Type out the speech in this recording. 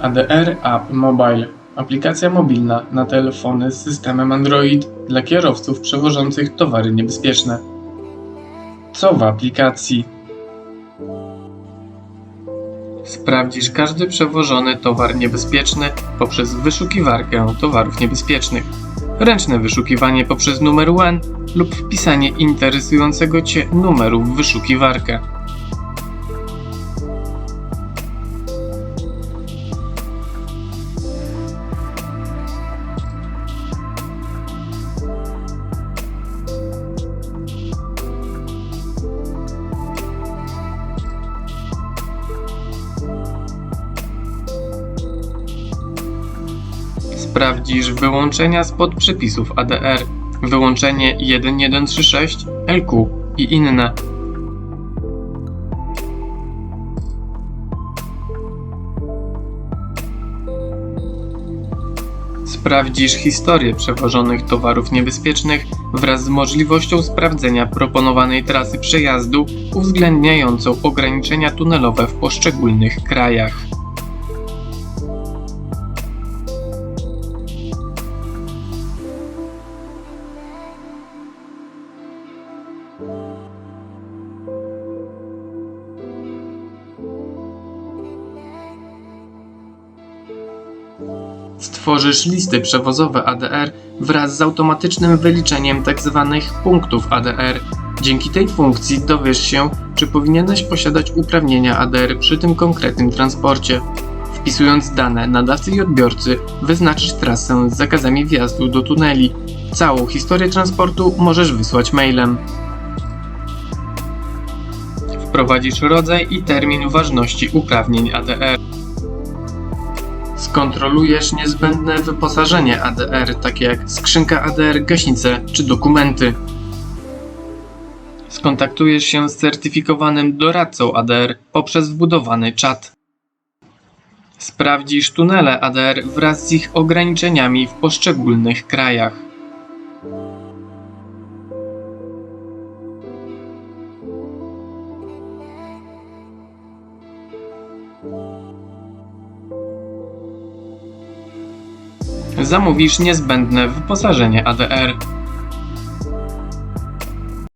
ADR App Mobile aplikacja mobilna na telefony z systemem Android dla kierowców przewożących towary niebezpieczne. Co w aplikacji? Sprawdzisz każdy przewożony towar niebezpieczny poprzez wyszukiwarkę towarów niebezpiecznych, ręczne wyszukiwanie poprzez numer WAN lub wpisanie interesującego Cię numeru w wyszukiwarkę. Sprawdzisz wyłączenia spod przepisów ADR, wyłączenie 1136, LQ i inne. Sprawdzisz historię przewożonych towarów niebezpiecznych wraz z możliwością sprawdzenia proponowanej trasy przejazdu uwzględniającą ograniczenia tunelowe w poszczególnych krajach. Stworzysz listy przewozowe ADR wraz z automatycznym wyliczeniem tzw. punktów ADR. Dzięki tej funkcji dowiesz się, czy powinieneś posiadać uprawnienia ADR przy tym konkretnym transporcie. Wpisując dane nadawcy i odbiorcy, wyznaczysz trasę z zakazami wjazdu do tuneli. Całą historię transportu możesz wysłać mailem. Wprowadzisz rodzaj i termin ważności uprawnień ADR. Skontrolujesz niezbędne wyposażenie ADR, takie jak skrzynka ADR, gaśnice czy dokumenty. Skontaktujesz się z certyfikowanym doradcą ADR poprzez wbudowany czat. Sprawdzisz tunele ADR wraz z ich ograniczeniami w poszczególnych krajach. Zamówisz niezbędne wyposażenie ADR.